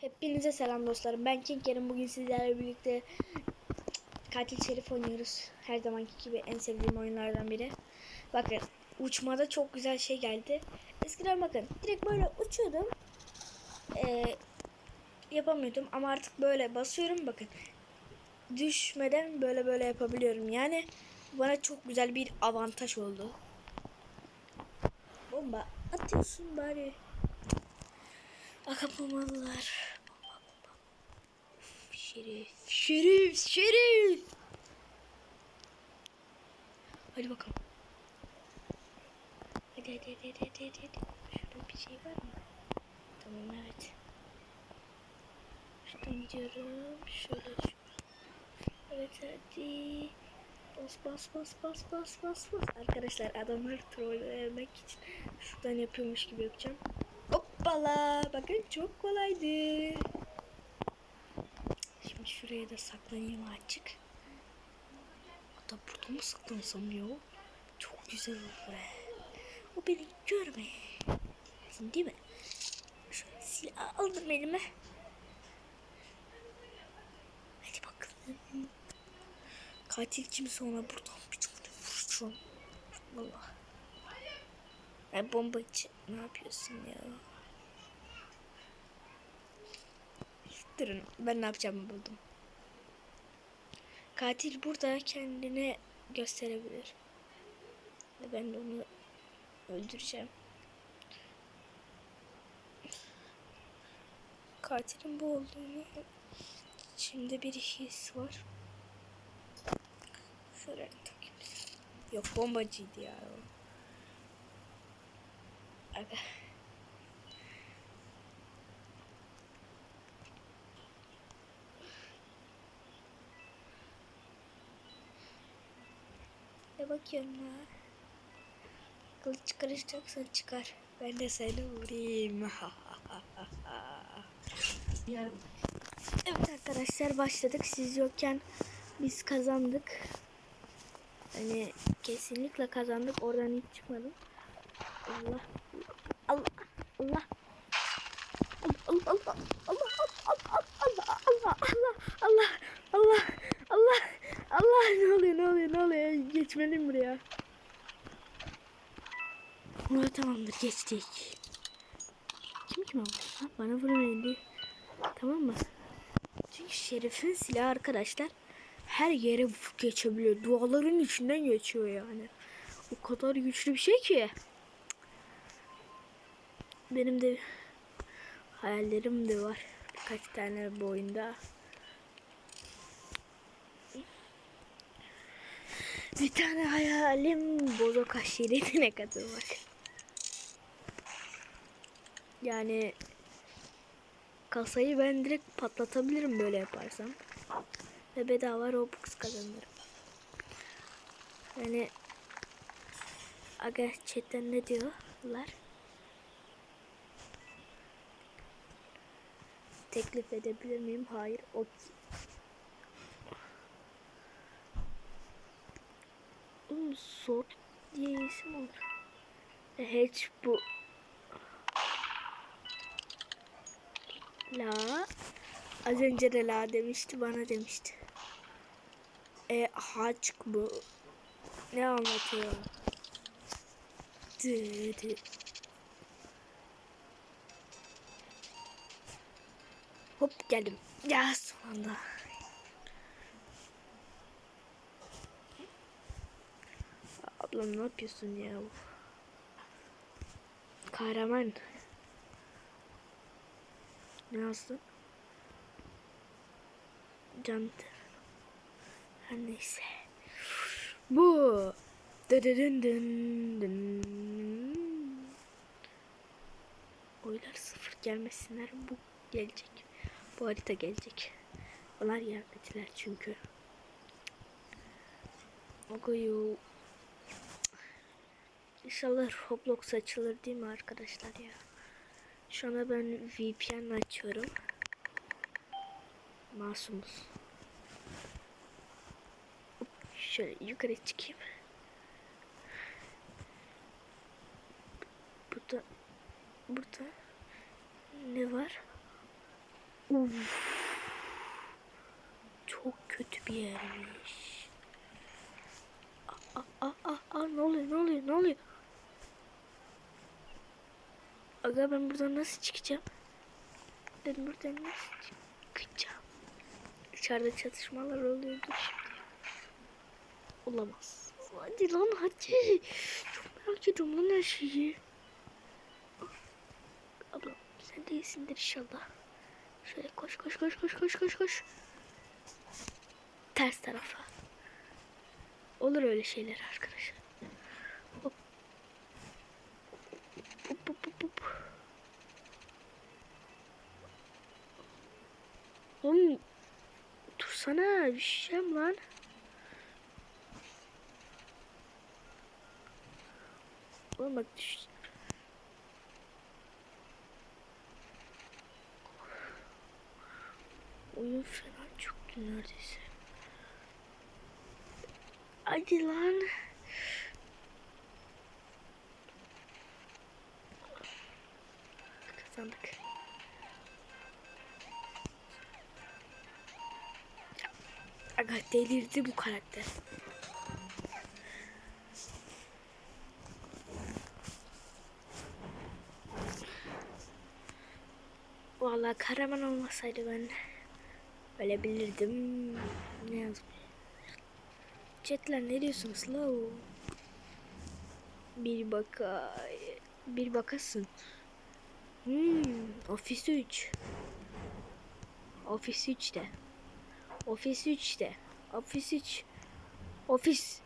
Hepinize selam dostlarım. Ben King Kerim. Bugün sizlerle birlikte Katil Şerif oynuyoruz. Her zamanki gibi en sevdiğim oyunlardan biri. Bakın uçmada çok güzel şey geldi. Eskiden bakın direkt böyle uçuyordum. Ee, yapamıyordum ama artık böyle basıyorum bakın. Düşmeden böyle böyle yapabiliyorum. Yani bana çok güzel bir avantaj oldu. Bomba atıyorsun bari. Akapamalılar. Şerif. Şerif. Şerif. Hadi bakalım. Hadi hadi hadi hadi hadi. hadi. Şurada bir şey var mı? Tamam evet. Şuradan gidiyorum. Şöyle şu. Evet hadi. Bas bas bas bas bas bas bas. Arkadaşlar adamları trollemek için şuradan yapıyormuş gibi yapacağım. Hoppala. Bakın çok kolaydı. Şuraya da saklanayım açık. Hatta burada mı saklansam ya? Çok güzel olur. be. O beni görme. Değil mi? Şöyle silah aldım elime. Hadi bakalım. Katil kimse ona buradan bir tane vuracağım. Valla. Ay bomba için ne yapıyorsun ya? Durun ben ne yapacağımı buldum. Katil burada kendini gösterebilir. Ve ben de onu öldüreceğim. Katilin bu olduğunu şimdi bir his var. Şöyle takayım. Yok bombacıydı ya. Aga. Ne bakıyorsun ya? Kılıç çıkaracaksan çıkar. Ben de seni vurayım. evet arkadaşlar başladık. Siz yokken biz kazandık. Hani kesinlikle kazandık. Oradan hiç çıkmadım. Allah. Allah. Allah. Allah Allah Allah Allah Allah Allah Allah Allah Allah Allah ne oluyor ne oluyor ne oluyor geçmeliyim buraya. Aa, tamamdır geçtik. Kim kim? Ha, bana vurmayın Tamam mı? Çünkü Şerif'in silahı arkadaşlar her yere geçebiliyor. Duaların içinden geçiyor yani. O kadar güçlü bir şey ki. Benim de hayallerim de var. Birkaç tane bu oyunda. Bir tane hayalim Bozoka şeridine katılmak. Yani kasayı ben direkt patlatabilirim böyle yaparsam. Ve bedava Robux kazanırım. Yani Aga chatten ne diyorlar? Teklif edebilir miyim? Hayır. O Oğlum Sort diye isim olur. E, Hiç bu La Az önce de la demişti bana demişti. E haç bu. Ne anlatıyor? Dı. Hop geldim. Ya son Ablam ne yapıyorsun ya? Kahraman. Ne yazdın? Can. Her neyse. Bu. Dın dın dın. Oylar sıfır gelmesinler. Bu gelecek. Bu harita gelecek. Onlar gelmediler çünkü. Ogoyu. İnşallah Roblox açılır değil mi arkadaşlar ya? Şu anda ben VPN açıyorum. Masumuz. Şöyle yukarı çıkayım. Burada burada ne var? Uf. Çok kötü bir yermiş. Aa, aa, aa, aa, ne oluyor ne oluyor ne oluyor? Aga ben buradan nasıl çıkacağım? Ben buradan nasıl çıkacağım? Dışarıda çatışmalar oluyordur şimdi. Olamaz. Hadi lan hadi. Çok merak ediyorum lan her şeyi. Abla sen de iyisindir inşallah. Şöyle koş koş koş koş koş koş koş. Ters tarafa. Olur öyle şeyler arkadaşlar. Hop. Hop hop hop hop. Oğlum dursana düşeceğim lan. Oğlum bak düş. Oyun falan çöktü neredeyse. Hadi lan. Kazandık. Aga delirdi bu karakter. Vallahi kahraman olmasaydı ben ölebilirdim. Ne yazmış? Chatler ne diyorsun Slow? Bir baka bir bakasın. Hmm, Ofis 3. Ofis 3'te. Ofis 3'te. Ofis 3. Ofis